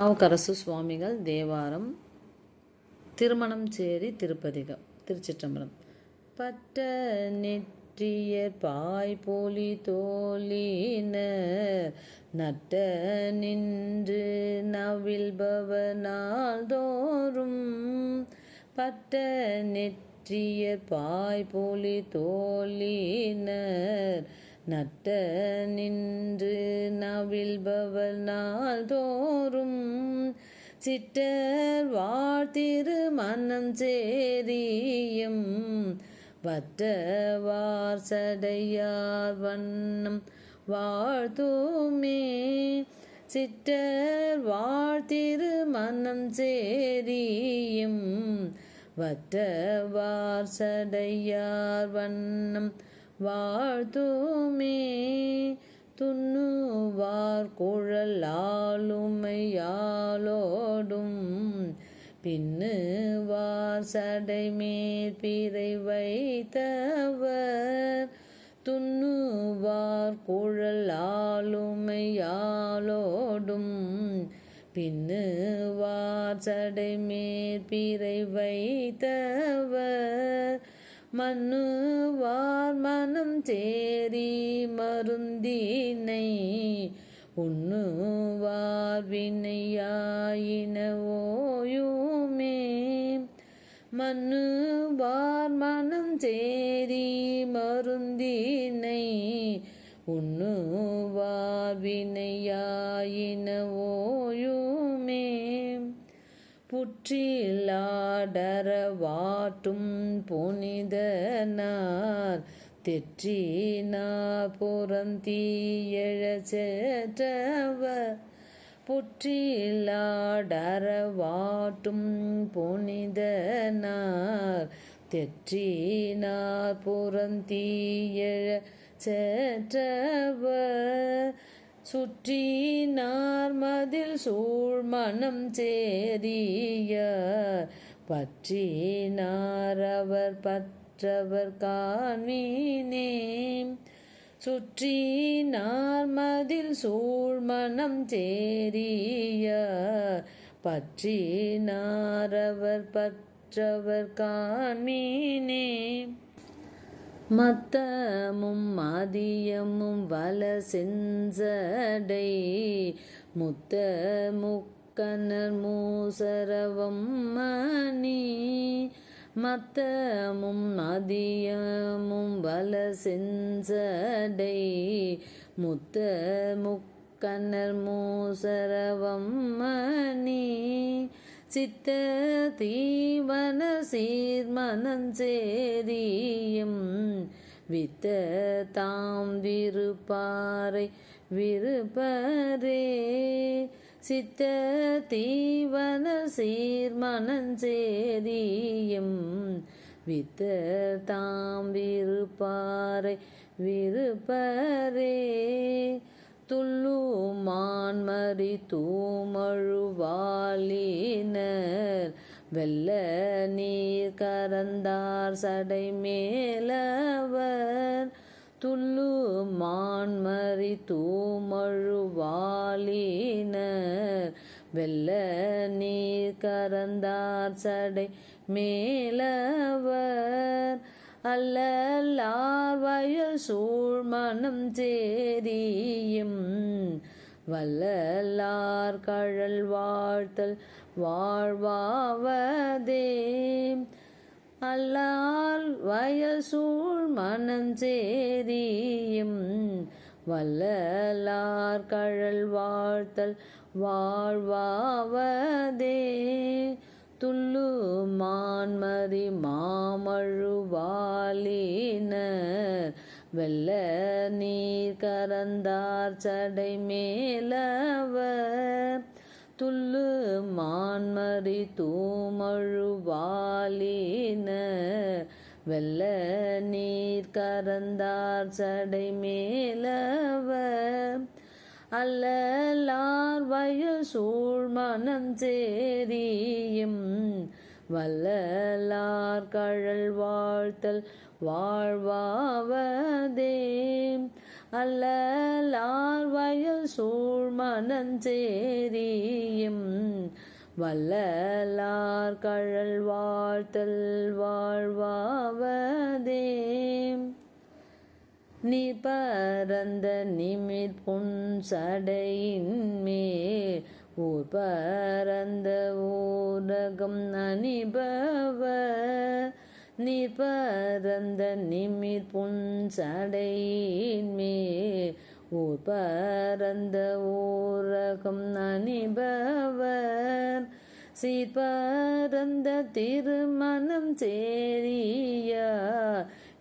நாவுக்கரசு சுவாமிகள் தேவாரம் திருமணம் சேரி திருப்பதிகம் திருச்சிற்றம்பலம். பட்ட நெற்றியர் பாய் போலி தோலினர் நட்ட நின்று நவில்பவ நாள்தோறும் பட்ட நெற்றியர் பாய் போலி தோலினர் நட்ட நின்று நவில்பவர் நாள்தோறும் சிட்டர் வாழ்த்திரு மன்னம் சேரியும் வற்றவார் சடையார் வண்ணம் வாழ்த்துமே. சிட்டர் வாழ்த்திரு மன்னம் சேரியும் வற்றவார் சடையார் வண்ணம் வாழ்த்துமே. துண்ணுவார் குழலாளுமையாலோடும் பின்னுவார் சடைமேற் பிறை வைத்தவர் துண்ணுவார் குழலாளுமையாலோடும் பின்னுவார் சடைமேற் பிறை வைத்தவர் மன்னுவார் மனம் சேரி மருந்தினை உண்ணுவார் வினையாயின ஓயுமே. மன்னுவார் மனம் சேரி மருந்தினை உண்ணுவார் வினையாயின புற்றிலாடரவாட்டும் புனிதனார். தெற்றினா புறந்தீயழச் செற்றவர் புற்றிலாடர புனிதனார். தெற்றினார் புறந்தீயழ செற்றவர் சுற்றினார் மதில் சூழ் சேரிய பற்றினார் அவர் பற்றவர் காண்மீனே. சுற்றினார் மதில் சூழ் சேரிய பற்றினார் அவர் பற்றவர் காண்மீனே. மத்தமும் மதியமும் வல செஞ்சடை. முத்த முக்கனர் மூசரவம் மணி. மத்தமும் மதியமும் வல செஞ்சடை. முத்த முக்கனர் மூசரவம் மணி. சித்த தீவன சீர்மனஞ்சேரியும் வித்த தாம் விருப்பாரை விருப்பரே. சித்த தீவன சீர்மனஞ்சேரியும் வித்த தாம் விருப்பாரை விருப்பரே. துள்ளுமான்மறி தூமழுவா வெல்ல நீர் கரந்தார் சடை மேலவர். துள்ளு மான்மறி தூமழுவாளினர் வெல்ல நீர் கரந்தார் சடை மேலவர். அல்லல்லார் வயல் சூழ் சேரியும். வல்லலார் கழல் வாழ்த்தல் வாழ்வாவதே. அல்லால் வயல் சூழ் மனம் வல்லலார் கழல் வாழ்த்தல் வாழ்வாவதே. துள்ளு மான்மறி மாமழுவாலினர் வெள்ள நீர் கரந்தார் சடை மேலவர் துள்ளு மான்மறி தூமழுவாலின வெள்ள நீர் கரந்தார் சடை மேலவ. அல்லலார் வயல் சூழ் மனம் சேரியும். வல்லலார் கழல் வாழ்த்தல் வாழ்வாவதே. அல்லலார் வயல் சூழ்மனஞ்சேரியும் வல்லலார் கழல் வாழ்த்தல் வாழ்வாவதே. நீ பரந்த நிமிர் புன் சடையின் மேல் ஊர் பரந்த ஊரகம் அணிபவர். நீ பரந்த நிமிர் புன்சடையின் மேல் ஊர் பரந்த ஊரகம் அணிபவர் சீர்பரந்த திருமணம் சேரியா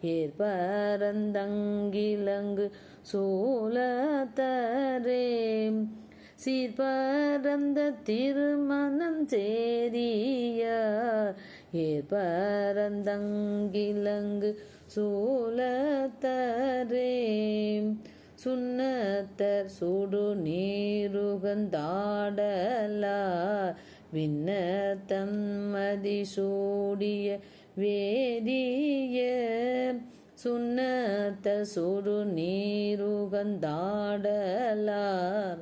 ஏற்பரந்தங்கிலங்கு சூலத்தரே. சீர்பரந்த திருமணம் சேரியா ஏற்பரந்தங்கிலங்கு சூலத்தரே. சுண்ணத்தர் சுடு நீருகந்தாடலா. விண்ணத்தம்மதி சூடிய வேதிய. சுண்ணத்த சுடு நீருகந்தாடலார்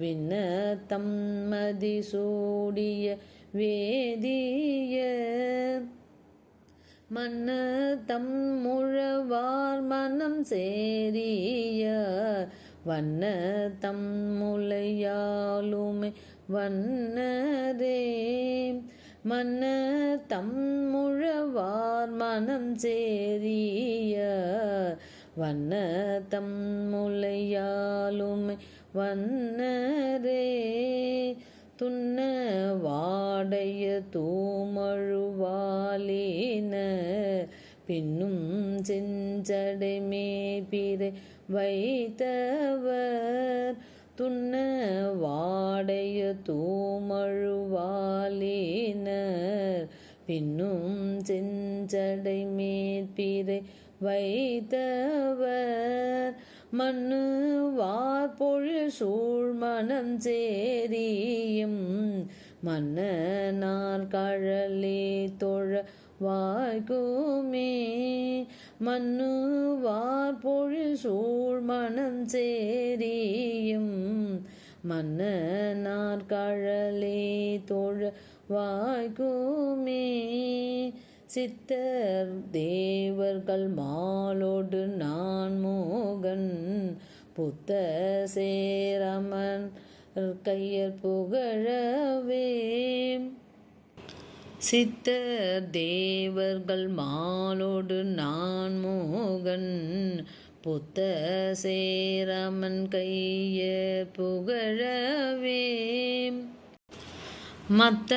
விண்ணத்தம்மதி சூடிய வேதிய மன்ன தம் முழவார் மனம் சேரிய வண்ண தம் முளையாலுமை வண்ணரே மன்ன தம் முழவார் மனம் சேரிய வண்ண தம் முளையாலுமை வண்ணரே துண்ண வாடைய தூமழுவாலின. பின்னும் செஞ்சடை மேபிரை வைத்தவர். துண்ண வாடைய தூமழுவாலினர் பின்னும் செஞ்சடை மேற்பிரை வைத்தவர். மண்ணு வார்பொழில் சூழ்மணம் சேரியும் மன்னனார் கழலே தொழ வாய்க்குமே. மண்ணு வார்பொழில் சூழ்மணம் சேரியும் மன்னனார் கழலே தொழ வாய்க்குமே. சித்தர் தேவர்கள் மாலோடு நான் மோகன் புத்த சேரமன் கையர் புகழவே. சித்தர் தேவர்கள் மாலோடு நான் மோகன் புத்த சேரமன் கையர் புகழவே. மத்த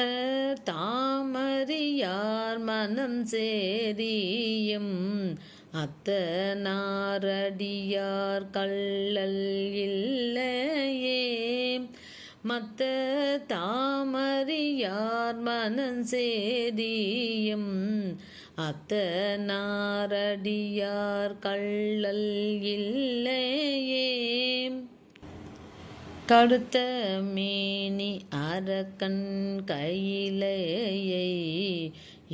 தாமறியார் மனம் சேரியும் அத்த நாரடியார் கள்ளல் இல்லையே. மத்த தாமறியார் மனம் சேரியும் அத்த நாரடியார் கள்ளல் இல்லையே. கடுத்த மேனி அரக்கன் கையிலேயை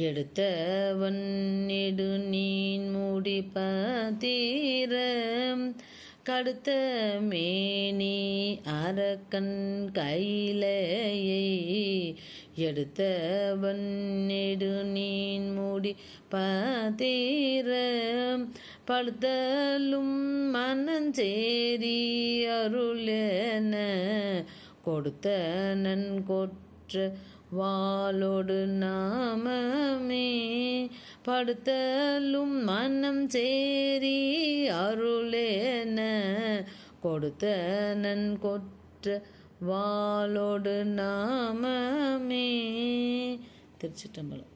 எடுத்தவன் நெடு நீன் முடி பதீரம் கடுத்த மேனி அரக்கன் கையிலேயை எடுத்தவன் நெடு நீன் மூடி பதீரம் படுத்தலும் மனஞ்சேரி அருளென கொடுத்த நன் கொற்ற வாளோடு நாமமே படுத்தலும் மனம் சேரி அருளேன கொடுத்த நன் கொற்ற வாளோடு நாமமே. திருச்சிட்டம்பலம்